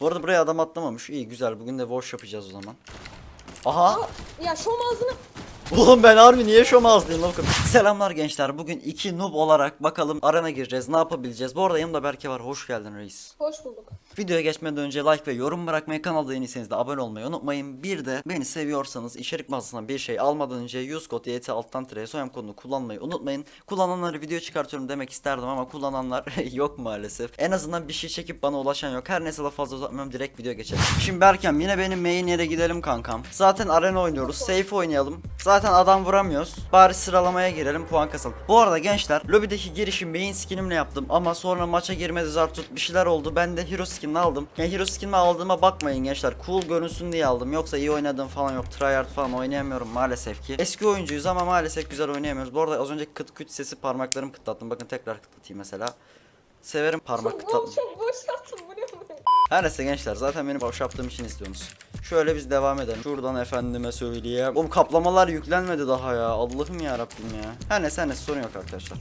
Bu arada buraya adam atlamamış. İyi güzel. Bugün de wash yapacağız o zaman. Aha. Ya şom ağzını. Oğlum ben harbi niye şom ağzlıyım lan? Selamlar gençler. Bugün iki noob olarak bakalım arena gireceğiz. Ne yapabileceğiz? Bu arada yanımda Berke var. Hoş geldin reis. Hoş bulduk. Videoya geçmeden önce like ve yorum bırakmayı, kanalda yeniyseniz de abone olmayı unutmayın. Bir de beni seviyorsanız içerik mağazasından bir şey almadan önce use code YT alttan tire soyam kodunu kullanmayı unutmayın. Kullananları video çıkartıyorum demek isterdim ama kullananlar yok maalesef. En azından bir şey çekip bana ulaşan yok. Her neyse daha fazla uzatmıyorum direkt video geçelim. Şimdi Berkem yine benim main yere gidelim kankam. Zaten arena oynuyoruz. Safe oynayalım. Zaten adam vuramıyoruz. Bari sıralamaya girelim puan kasalım. Bu arada gençler lobideki girişi main skinimle yaptım ama sonra maça girmedi zartut bir şeyler oldu. Ben de hero skinini aldım. Yani hero skinimi aldığıma bakmayın gençler. Cool görünsün diye aldım. Yoksa iyi oynadığım falan yok. Tryhard falan oynayamıyorum maalesef ki. Eski oyuncuyuz ama maalesef güzel oynayamıyoruz. Bu arada az önceki kıt küt sesi parmaklarım kıtlattım. Bakın tekrar kıtlatayım mesela. Severim parmak kıtlatmayı. çok boş yaptım musun? Her neyse gençler zaten beni boş yaptığım için istiyorsunuz. Şöyle biz devam edelim. Şuradan efendime söyleyeyim. Oğlum kaplamalar yüklenmedi daha ya. Allah'ım ya Rabbim ya. Her neyse her neyse sorun yok arkadaşlar.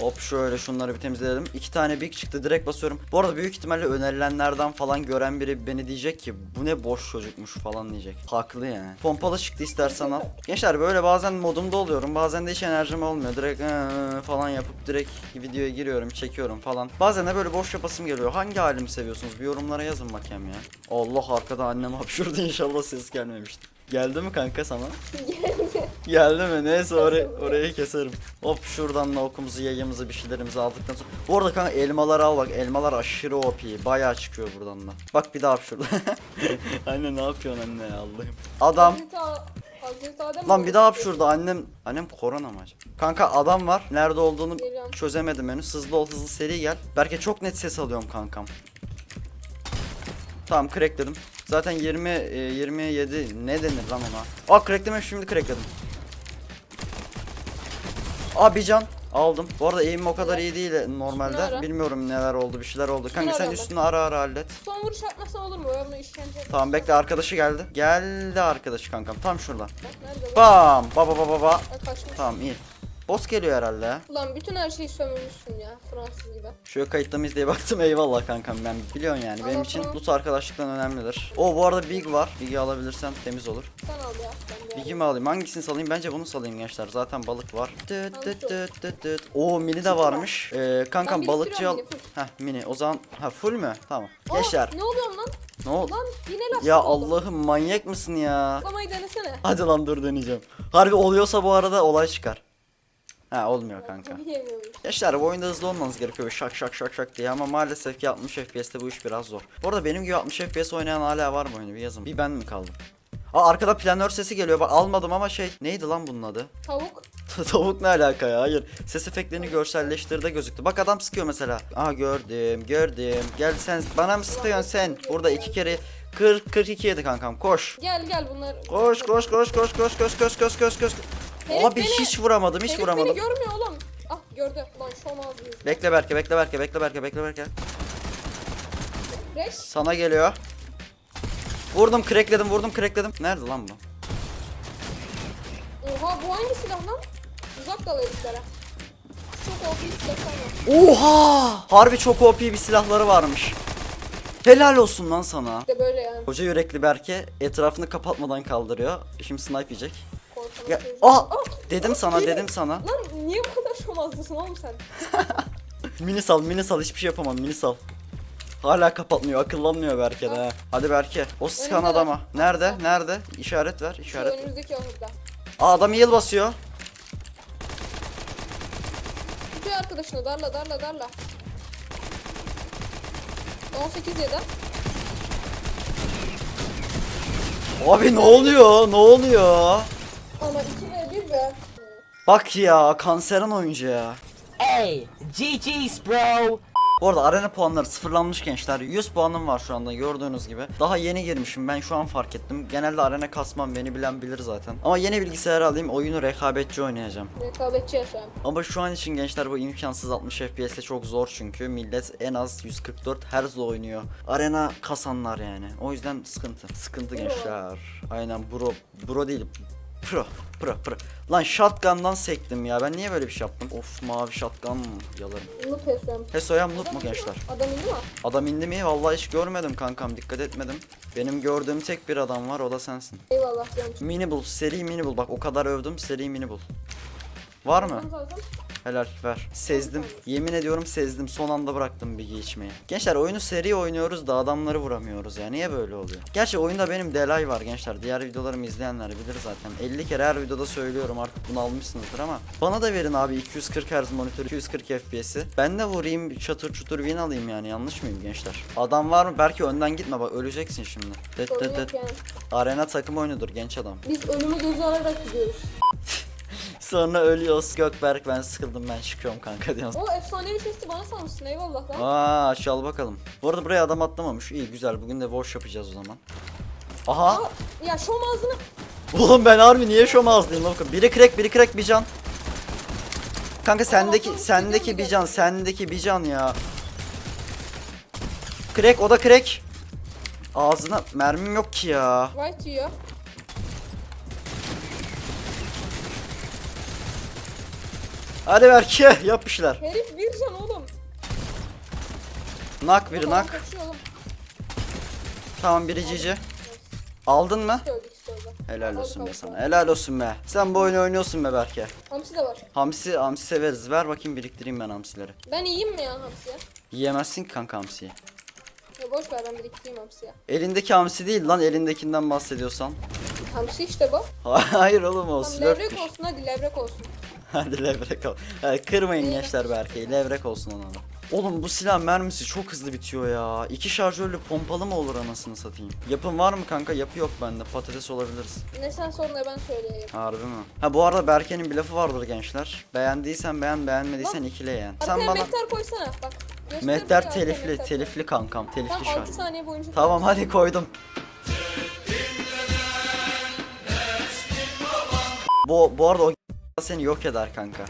Hop şöyle şunları bir temizleyelim. İki tane big çıktı direkt basıyorum. Bu arada büyük ihtimalle önerilenlerden falan gören biri beni diyecek ki bu ne boş çocukmuş falan diyecek. Haklı yani. Pompalı çıktı istersen al. Gençler böyle bazen modumda oluyorum. Bazen de hiç enerjim olmuyor. Direkt "Ee" falan yapıp direkt videoya giriyorum çekiyorum falan. Bazen de böyle boş yapasım geliyor. Hangi halimi seviyorsunuz? Bir yorumlara yazın bakayım ya. Allah arkada annem hapşurdu inşallah ses gelmemişti. Geldi mi kanka sana? Geldi. Geldi mi? Neyse orayı, orayı keserim. Hop şuradan da okumuzu yayımızı bir şeylerimizi aldıktan sonra. Bu arada kanka elmaları al bak. Elmalar aşırı OP. Bayağı çıkıyor buradan da. Bak bir daha şurada. anne ne yapıyorsun anne ya Allah'ım. Adam. Hazreti, Adem Lan bir daha şurada annem. Annem korona mı acaba? Kanka adam var. Nerede olduğunu Geliyorum. çözemedim henüz. Hızlı ol hızlı seri gel. Belki çok net ses alıyorum kankam. Tamam crackledim. Zaten 20 e, 27 ne denir lan ona? Aa crackledim şimdi crackledim. Aa bir can aldım. Bu arada eğimim o kadar iyi değil normalde. Bilmiyorum neler oldu bir şeyler oldu. Kanka sen üstünü ara ara hallet. Son vuruş atmasa olur mu? Ben bunu işkence Tamam bekle arkadaşı geldi. Geldi arkadaşı kankam tam şurada. Bam baba baba baba. Bak kaçmış. Tamam iyi. Boss geliyor herhalde ya. Ulan bütün her şeyi sömürmüşsün ya. Fransız gibi. Şöyle kayıtta mıyız diye baktım eyvallah kankam ben biliyorsun yani benim Allah için Allah. loot arkadaşlıktan önemlidir. O bu arada big var. Big'i alabilirsem temiz olur. Sen al ya. Ben de Big'i mi alayım? Hangisini salayım? Bence bunu salayım gençler. Zaten balık var. Tıt tıt tıt tıt tıt. Oo mini de varmış. Ee, kankam Ben balıkçı al. biriktiriyorum Heh mini. O zaman ha full mü? Tamam. Aa, Gençler Ne oluyor lan? ne oldu? Lan yine lastik Ya. Allah'ım manyak mısın ya? Atlamayı denesene. Hadi lan dur deneyeceğim. Harbi oluyorsa bu arada olay çıkar. Ha olmuyor kanka. Gençler bu oyunda hızlı olmanız gerekiyor şak şak şak şak diye ama maalesef ki 60 FPS'te bu iş biraz zor. Bu arada benim gibi 60 FPS oynayan hala var mı oyunu bir yazın. Bir ben mi kaldım? Aa arkada planör sesi geliyor bak almadım ama şey neydi lan bunun adı? Tavuk. Tavuk ne alaka ya hayır. Ses efektlerini görselleştirde gözüktü. Bak adam sıkıyor mesela. Aa gördüm gördüm. Gel sen bana mı sıkıyorsun sen? Burada iki kere 40 42 yedi kankam koş. Gel gel bunlar. Koş koş koş koş koş koş koş koş koş koş. Herif Abi beni- hiç vuramadım hiç Herif vuramadım. beni görmüyor oğlum. Ah gördü. Lan şom ağzını. Bekle Berke bekle Berke bekle Berke bekle Berke. Rex. Sana geliyor. Vurdum crackledim vurdum crackledim. Nerede lan bu? Oha bu hangi silah lan? Uzak dal heriflere. Çok OP silahlar var. Oha! Harbi çok OP bir silahları varmış. Helal olsun lan sana. İşte böyle yani. Koca yürekli Berke etrafını kapatmadan kaldırıyor. Şimdi snipe yiyecek. Korkan Ya, çocuk. aa! Ah! Dedim sana Yine- dedim sana. Lan niye bu kadar şom ağzlısın oğlum sen? Mini sal mini sal hiçbir şey yapamam mini sal. Hala kapatmıyor akıllanmıyor Berke de ha. Hadi Berke o sıkan adama. var. Nerede? Nerede? İşaret ver Şu işaret. önümüzdeki ahırda. Aa adam yıl basıyor. Tutuyor arkadaşını darla darla darla. 18 yedi. Abi ne oluyor? Ne oluyor? Ama 2 ve 1 be. Bak ya kanserin oyuncu ya. Hey, GG's, bro. Bu arada arena puanları sıfırlanmış gençler. 100 puanım var şu anda gördüğünüz gibi. Daha yeni girmişim ben şu an fark ettim. Genelde arena kasmam beni bilen bilir zaten. Ama yeni bilgisayar alayım oyunu rekabetçi oynayacağım. Rekabetçi yaşayan. Ama şu an için gençler bu imkansız 60 FPS'te çok zor çünkü millet en az 144 Hz oynuyor. Arena kasanlar yani. O yüzden sıkıntı. Sıkıntı gençler. Aynen bro. Bro değil. Pro. Pro. Pro. Lan shotgun'dan sektim ya. Ben niye böyle bir şey yaptım? Of mavi shotgun mı? Yalarım. Noob yapıyorum. Hesoya noob mu gençler? Adam indi mi? Adam indi mi? Vallahi hiç görmedim kankam. Dikkat etmedim. Benim gördüğüm tek bir adam var. O da sensin. Eyvallah canım. Mini bul. Seri mini bul. Bak o kadar övdüm. Seri mini bul. Var mı? Zaten Helal ver. Sezdim. Yemin ediyorum sezdim. Son anda bıraktım bilgi içmeyi. Gençler oyunu seri oynuyoruz da adamları vuramıyoruz ya. Niye böyle oluyor? Gerçi oyunda benim delay var gençler. Diğer videolarımı izleyenler bilir zaten. 50 kere her videoda söylüyorum artık bunu almışsınızdır ama. Bana da verin abi 240 Hz monitör 240 FPS'i. Ben de vurayım çatır çutur win alayım yani. Yanlış mıyım gençler? Adam var mı? Belki önden gitme bak öleceksin şimdi. Yok dıt. yani. Arena takım oyunudur genç adam. Biz ölümü göze alarak gidiyoruz. Sonra ölüyoruz Gökberk ben sıkıldım ben çıkıyorum kanka diyorsun. O efsanevi chest'i bana salmışsın eyvallah lan. Aa çal bakalım. Bu arada buraya adam atlamamış. İyi güzel. Bugün de boş yapacağız o zaman. Aha. Aa, ya şom ağzını. Oğlum ben harbi niye şom ağzlıyım lan? Biri crack, biri crack bir can. Kanka sendeki tamam, sendeki bir can, sendeki bir can ya. Crack o da crack. Ağzına mermim yok ki ya. White yiyor. Hadi Berke yap işler. Herif bir can oğlum. Nak biri nak. kaçıyor oğlum. Tamam biri cici. Aldın mı? Öldü öldü. Helal Al olsun be sana. Helal olsun be. Sen bu oyunu oynuyorsun be Berke. Hamsi de var. Hamsi, hamsi severiz. Ver bakayım biriktireyim ben hamsileri. Ben iyiyim mi ya hamsiye? Yiyemezsin ki kanka hamsiyi. Ya boş ver ben biriktireyim hamsiye. Elindeki hamsi değil lan elindekinden bahsediyorsan. Hamsi işte bu. Hayır oğlum o Tamam levrek olsun hadi levrek olsun. Hadi levrek. Hadi kırmayın gençler Berke'yi. Levrek olsun ona da. Oğlum bu silah mermisi çok hızlı bitiyor ya. İki şarjörlü pompalı mı olur anasını satayım? Yapın var mı kanka? Yapı yok bende. Patates olabiliriz. Ne sen ne ben söyleyeyim. Harbi mi? Ha bu arada Berke'nin bir lafı vardır gençler. Beğendiysen beğen, beğenmediysen ikile yani. Sen Arkaya bana mehter koysana bak. Göster mehter arkaya telifli, mehter. telifli kankam, telifli Tam şarkı. 6 saniye boyunca. Tamam hadi koydum. Bu bu arada o seni yok eder kanka.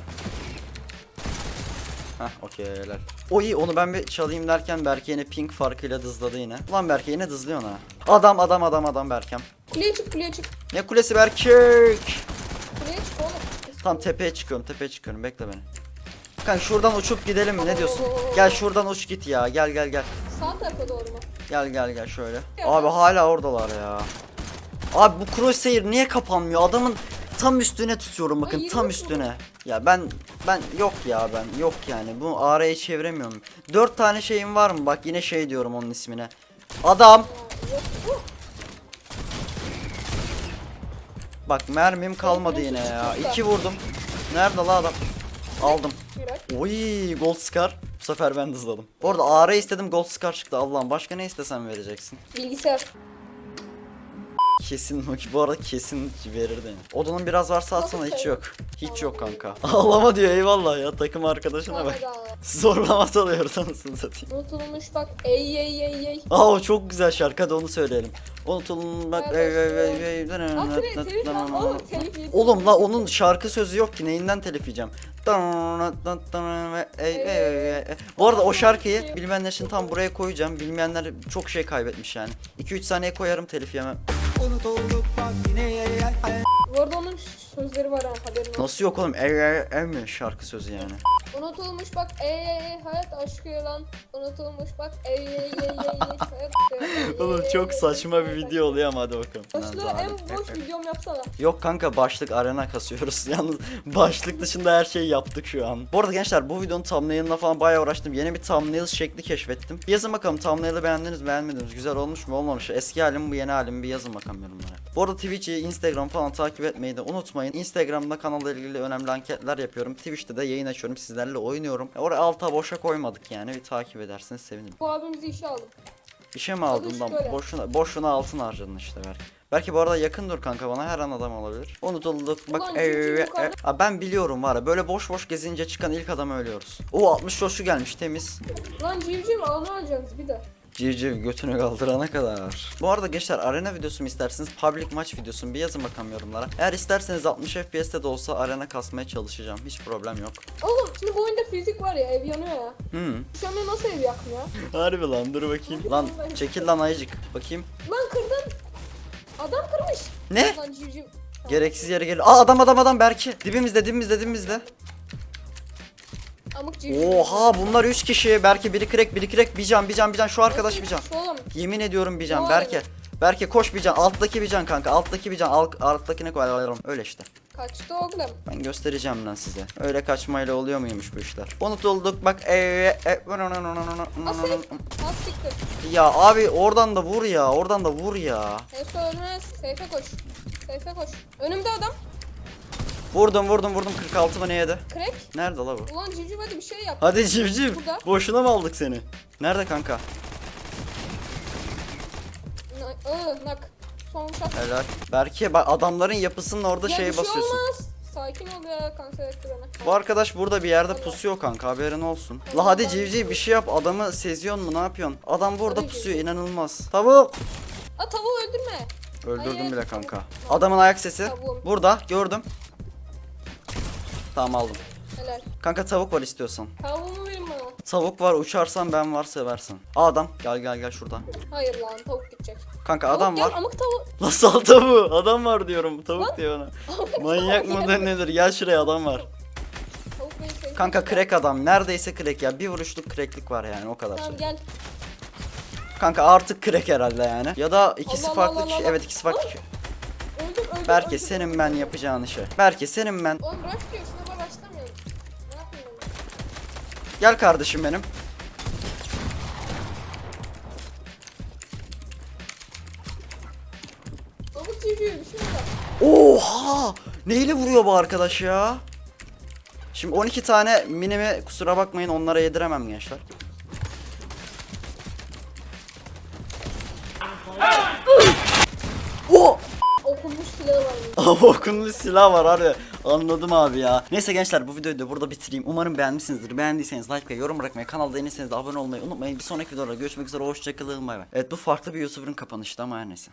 Hah okey helal. O iyi onu ben bir çalayım derken Berke yine pink farkıyla dızladı yine. Ulan Berke yine dızlıyor ha. Adam adam adam adam Berkem. Kuleye çık kuleye çık. Ne kulesi Berke? Kuleye çık oğlum. Tamam tepeye çıkıyorum tepeye çıkıyorum bekle beni. Kanka şuradan uçup gidelim mi ne diyorsun? Gel şuradan uç git ya gel gel gel. Sağ tarafa doğru mu? Gel gel gel şöyle. Abi hala oradalar ya. Abi bu crosshair niye kapanmıyor? Adamın tam üstüne tutuyorum bakın Ay, tam üstüne. Ya ben ben yok ya ben yok yani. Bu AR'yi çeviremiyorum. Dört tane şeyim var mı? Bak yine şey diyorum onun ismine. Adam. Bak mermim kalmadı yine ya. İki vurdum. Nerede la adam? Aldım. Oy gold scar. Bu sefer ben hızladım. Bu arada AR istedim gold scar çıktı. Allah'ım başka ne istesem vereceksin. Bilgisayar. Kesin bu arada kesin verirdi. Odunun biraz varsa atsana hiç şey? yok. Hiç yok kanka. Ağlama diyor eyvallah ya takım arkadaşına bak. Tamam hadi Zorlama salıyoruz anasını satayım. Unutulmuş bak ey ey ey ey. Aa o çok güzel şarkı hadi onu söyleyelim. Unutulun bak ey ey ey ey Lan telif telif lan oğlum telif yedi. Oğlum la onun şarkı sözü yok ki neyinden telif yiyeceğim. Ey, ey, ey, ey. Bu arada o şarkıyı bilmeyenler için tam buraya koyacağım. Bilmeyenler çok şey kaybetmiş yani. 2-3 saniye koyarım telif yemem. Bu arada onun sözleri var ha haberin. Nasıl yok oğlum? Ey ey ey mi şarkı sözü yani? Unutulmuş bak ey ey ey hayat aşkı lan. Unutulmuş bak ey ey ey ey hayat aşkı. Oğlum çok saçma bir video oluyor ama hadi bakalım. Başlığı en boş videom yapsana. Yok kanka başlık arena kasıyoruz. Yalnız başlık dışında her şeyi yaptık şu an. Bu arada gençler bu videonun thumbnail'ına falan bayağı uğraştım. Yeni bir thumbnail şekli keşfettim. Bir yazın bakalım thumbnail'ı beğendiniz beğenmediniz? Güzel olmuş mu olmamış mı? Eski halim bu yeni halim bir yazın bakalım yorumlara. Bu arada Twitch'i, Instagram falan takip etmeyi de unutmayın. Instagram'da kanalla ilgili önemli anketler yapıyorum. Twitch'te de yayın açıyorum sizlerle oynuyorum. Oraya alta boşa koymadık yani. Bir takip ederseniz sevinirim. Bu abimizi işe aldım. İşe mi aldın lan? şöyle. Boşuna, boşuna altın harcadın işte belki. Belki bu arada yakın dur kanka bana her an adam olabilir. Unutulduk bak. Ey. yukarıda. Aa, ben biliyorum var ya böyle boş boş gezince çıkan ilk adamı ölüyoruz. O 60 coşu gelmiş temiz. Lan civciv alma alacaksınız bir de. Civciv götünü kaldırana kadar. Bu arada gençler arena videosu mu isterseniz public maç videosu mu bir yazın bakalım yorumlara. Eğer isterseniz 60 FPS'te de olsa arena kasmaya çalışacağım. Hiç problem yok. Oğlum şimdi bu oyunda fizik var ya ev yanıyor ya. Şu an nasıl ev yakmıyor? Harbi lan dur bakayım. Lan çekil lan ayıcık. Bakayım. Lan kırdın. Adam kırmış. Ne? Lan civciv. Gereksiz yere geliyor. Aa adam adam adam Berke. Dibimizde dibimizde dibimizde. Amık civciv. Oha bunlar 3 kişi. Berke biri crack biri crack bir can bir can bir can şu arkadaş bir can. Oğlum. Yemin ediyorum bir can Ne Berke. Berke koş bir can. Alttaki bir can kanka. Alttaki bir can. Alt, alttakine koyalım. Öyle işte. Kaçtı oğlum. Ben göstereceğim lan size. Öyle kaçmayla oluyor muymuş bu işler? Unutulduk bak. Ee, e, Nasıl? Az siktir. ya abi oradan da vur ya. Oradan da vur ya. Ölmez. Seyfe koş. Seyfe koş. Önümde adam. Vurdum vurdum vurdum 46 mı ne yedi? Crack. Nerede la bu? Ulan civciv hadi bir şey yap. Hadi civciv. Burada. Boşuna mı aldık seni? Nerede kanka? Iı, nak. Son uçak. Helal. Berke bak adamların yapısının orada Ya şeye bir şey basıyorsun. olmaz. Sakin ol ya kanser ekranı. Bu arkadaş burada bir yerde pusuyor kanka haberin olsun. La hadi civciv bir şey yap adamı seziyor mu ne yapıyorsun? Adam burada Tabii pusuyor civciv. inanılmaz. Tavuk. Aa tavuğu öldürme. Öldürdüm Hayır, bile kanka. Adamın ayak sesi. Tavuğum. Burada gördüm. Tamam aldım. Helal. Kanka tavuk var istiyorsan. Tavuğumu verin bana. Tavuk var uçarsan ben var seversin. Aa, adam gel gel gel şurada. Hayır lan tavuk gidecek. Kanka Tavuk adam gel, var. Amık tavuğu. Nasıl tavuğu? Adam var diyorum. Tavuk Lan. diyor ona. Amık Manyak tavuğu mıdır nedir? Gel şuraya adam var. Tavuk beni sevdi. Kanka crack adam. Neredeyse crack ya. Bir vuruşluk cracklik var yani o kadar. Tamam söyleyeyim. gel. Kanka artık crack herhalde yani. Ya da ikisi Allah farklı Allah kişi. Allah. Evet ikisi farklı kişi. Öldüm öldüm. Berke öldüm. senin ben yapacağın işe. Berke senin ben. Oğlum bırak diyor Gel kardeşim benim. Şey. Oha! Neyle vuruyor bu arkadaş ya? Şimdi 12 tane minimi kusura bakmayın onlara yediremem gençler. O! Okunmuş silahı var. Ama okunmuş silah var harbi. Anladım abi ya. Neyse gençler bu videoyu da burada bitireyim. Umarım beğenmişsinizdir. Beğendiyseniz like ve yorum bırakmayı, kanalda yeniyseniz de abone olmayı unutmayın. Bir sonraki videoda görüşmek üzere. Hoşçakalın. Bay bay. Evet bu farklı bir YouTuber'ın kapanıştı ama her neyse.